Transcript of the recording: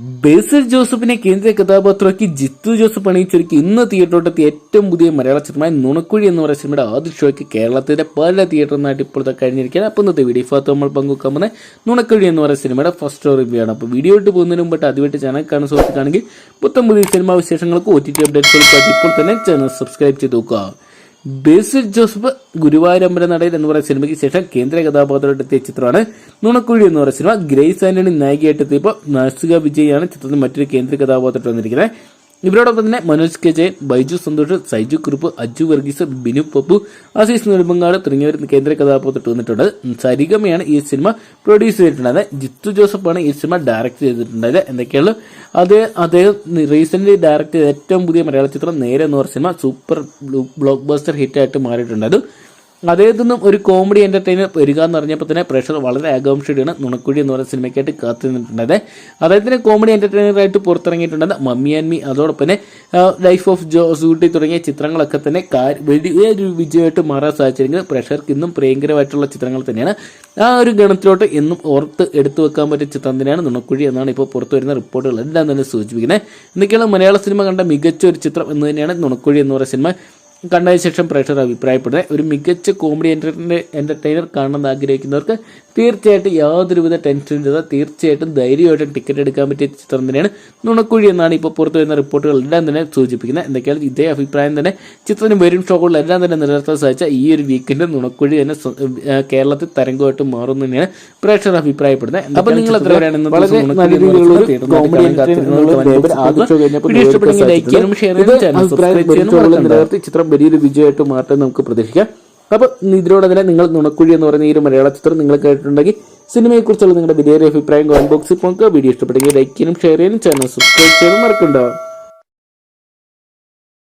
ബേസിൽ ജോസഫിനെ കേന്ദ്ര കഥാപാത്രമാക്കി ജിത്തു ജോസഫ് അണിയിച്ചൊരുക്കി ഇന്ന് തിയേറ്ററിലെത്തിയ ഏറ്റവും പുതിയ മലയാള ചിത്രമായ നുണക്കുഴി എന്ന് പറയുന്ന സിനിമയുടെ ആദ്യ ഷോയ്ക്ക് കേരളത്തിലെ പല തിയേറ്ററിനായിട്ട് ഇപ്പോഴത്തെ കഴിഞ്ഞിരിക്കുകയാണ്. അപ്പോൾ ഇന്നത്തെ വീഡിയോ ഭാഗത്ത് നമ്മൾ പങ്കുവെക്കാൻ പോകുന്ന നുണക്കുഴി എന്ന് പറയുന്ന സിനിമയുടെ ഫസ്റ്റ് റിവ്യൂ ആണ്. അപ്പോൾ വീഡിയോ ഇട്ട് പോകുന്നതിന് മുമ്പ് ആദ്യമായിട്ട് ചാനൽ കാണുന്ന സുഹൃത്തുക്കാണെങ്കിൽ പുത്തം പുതിയ സിനിമാ വിശേഷങ്ങൾക്ക് ഒ ടി ടി അപ്ഡേറ്റ്സുകൾക്ക് ഇപ്പോൾ തന്നെ ചാനൽ സബ്സ്ക്രൈബ് ചെയ്ത് നോക്കുക. ബേസിൽ ജോസഫ് ഗുരുവായൂരമ്പല നടയിൽ എന്ന് പറയുന്ന സിനിമയ്ക്ക് ശേഷം കേന്ദ്ര കഥാപാത്രമായിട്ട് എത്തിയ ചിത്രമാണ് നുണക്കുഴി എന്ന് പറയുന്ന സിനിമ. ഗ്രേസ് ആന്റണി നായികയായിട്ട് എത്തിയപ്പോൾ നാസിക വിജയാണ് ചിത്രത്തിൽ മറ്റൊരു കേന്ദ്ര കഥാപാത്രമായിട്ട് വന്നിരിക്കുന്നത്. ഇവരോടൊപ്പം തന്നെ മനോജ് കെ ജയൻ ബൈജു സന്തോഷ് സൈജു കുറുപ്പ് അജു വർഗീസ് ബിനു പപ്പു അസീസ് നെടുമ്പങ്ങാട് തുടങ്ങിയവർ കേന്ദ്ര കഥാപാത്രത്തിൽ വന്നിട്ടുണ്ട്. സരിഗമയാണ് ഈ സിനിമ പ്രൊഡ്യൂസ് ചെയ്തിട്ടുണ്ടായത്. ജിത്തു ജോസഫാണ് ഈ സിനിമ ഡയറക്റ്റ് ചെയ്തിട്ടുണ്ടായത് എന്തൊക്കെയാണ് അത് അദ്ദേഹം റീസെന്റ് ഡയറക്റ്റ് ചെയ്ത ഏറ്റവും പുതിയ മലയാള ചിത്രം നേരെ എന്ന് പറഞ്ഞ സിനിമ സൂപ്പർ ബ്ലോക്ക് ബസ്റ്റർ ഹിറ്റായിട്ട് മാറിയിട്ടുണ്ടായത് അദ്ദേഹത്തിൽ നിന്നും ഒരു കോമഡി എന്റർടൈനർ വരിക എന്ന് പറഞ്ഞപ്പോൾ തന്നെ പ്രേക്ഷകർ വളരെ ആകാംക്ഷയോടെയാണ് നുണക്കുഴി എന്ന് പറയുന്ന സിനിമയ്ക്കായിട്ട് കാത്തു നിന്നിട്ടുണ്ടത് അദ്ദേഹത്തിന് കോമഡി എന്റർടൈനറായിട്ട് പുറത്തിറങ്ങിയിട്ടുണ്ട് മമ്മി ആൻഡ് മി അതോടൊപ്പം തന്നെ ലൈഫ് ഓഫ് ജോസൂട്ടി തുടങ്ങിയ ചിത്രങ്ങളൊക്കെ തന്നെ വലിയൊരു വിജയമായിട്ട് മാറാൻ സാധിച്ചിരിക്കുന്നത് പ്രേക്ഷകർക്ക് ഇന്നും പ്രിയങ്കരമായിട്ടുള്ള ചിത്രങ്ങൾ തന്നെയാണ്. ആ ഒരു ഗണത്തിലോട്ട് എന്നും ഓർത്ത് എടുത്തു വെക്കാൻ പറ്റിയ ചിത്രം തന്നെയാണ് നുണക്കുഴി എന്നാണ് ഇപ്പോൾ പുറത്തു വരുന്ന റിപ്പോർട്ടുകൾ എല്ലാം തന്നെ സൂചിപ്പിക്കുന്നത്. എന്തൊക്കെയാണ് മലയാള സിനിമ കണ്ട മികച്ച ഒരു ചിത്രം എന്ന് തന്നെയാണ് നുണക്കുഴി എന്ന് പറയുന്ന സിനിമ. കണ്ടതിന് ശേഷം പ്രേക്ഷകർ അഭിപ്രായപ്പെടുന്നത്. ഒരു മികച്ച കോമഡി എന്റർടൈനർ എന്റർടൈനർ കാണണമെന്ന് ആഗ്രഹിക്കുന്നവർക്ക് തീർച്ചയായിട്ടും യാതൊരുവിധ ടെൻഷനും ഇല്ലാതെ തീർച്ചയായിട്ടും ധൈര്യമായിട്ടും ടിക്കറ്റ് എടുക്കാൻ പറ്റിയ ചിത്രം തന്നെയാണ് നുണക്കുഴി എന്നാണ് ഇപ്പോൾ പുറത്തു വരുന്ന റിപ്പോർട്ടുകൾ എല്ലാം തന്നെ സൂചിപ്പിക്കുന്നത്. എന്തൊക്കെയാണ് ഇതേ അഭിപ്രായം തന്നെ ചിത്രത്തിന് വരും ഷോകളിലെല്ലാം തന്നെ നിലനിർത്താൻ സാധിച്ച ഈ ഒരു വീക്കെൻഡ് നുണക്കുഴി തന്നെ കേരളത്തിൽ തരംഗമായിട്ട് മാറും തന്നെയാണ് പ്രേക്ഷകർ അഭിപ്രായപ്പെടുന്നത്. അപ്പൊ നിങ്ങൾ എത്ര പേരാണ് വളരെ നല്ല രീതിയിലുള്ള ഒരു comedy entertainment ലേബൽ ആദ്യ show കഴിഞ്ഞപ്പോൾ ഇഷ്ടപ്പെടുമെങ്കിൽ ലൈക്ക് ചെയ്യാനും ഷെയർ ചെയ്യാനും ചാനൽ സബ്സ്ക്രൈബ് ചെയ്യാനും. ചിത്രം വലിയൊരു വിജയമായിട്ട് മാറ്റാൻ നമുക്ക് പ്രതീക്ഷിക്കാം. അപ്പൊ ഇതിനോട് തന്നെ നിങ്ങൾ നുണക്കുഴി എന്ന് പറയുന്ന ഈ ഒരു മലയാള ചിത്രം നിങ്ങൾ കേട്ടിട്ടുണ്ടെങ്കിൽ സിനിമയെക്കുറിച്ചുള്ള നിങ്ങളുടെ വലിയൊരു അഭിപ്രായം കോമന്റ് ബോക്സിൽ പോകുക വീഡിയോ ഇഷ്ടപ്പെട്ടെങ്കിൽ ലൈക്ക് ചെയ്യാനും ഷെയർ ചെയ്യാനും ചാനൽ സബ്സ്ക്രൈബ് ചെയ്യാനും മറക്കണ്ട.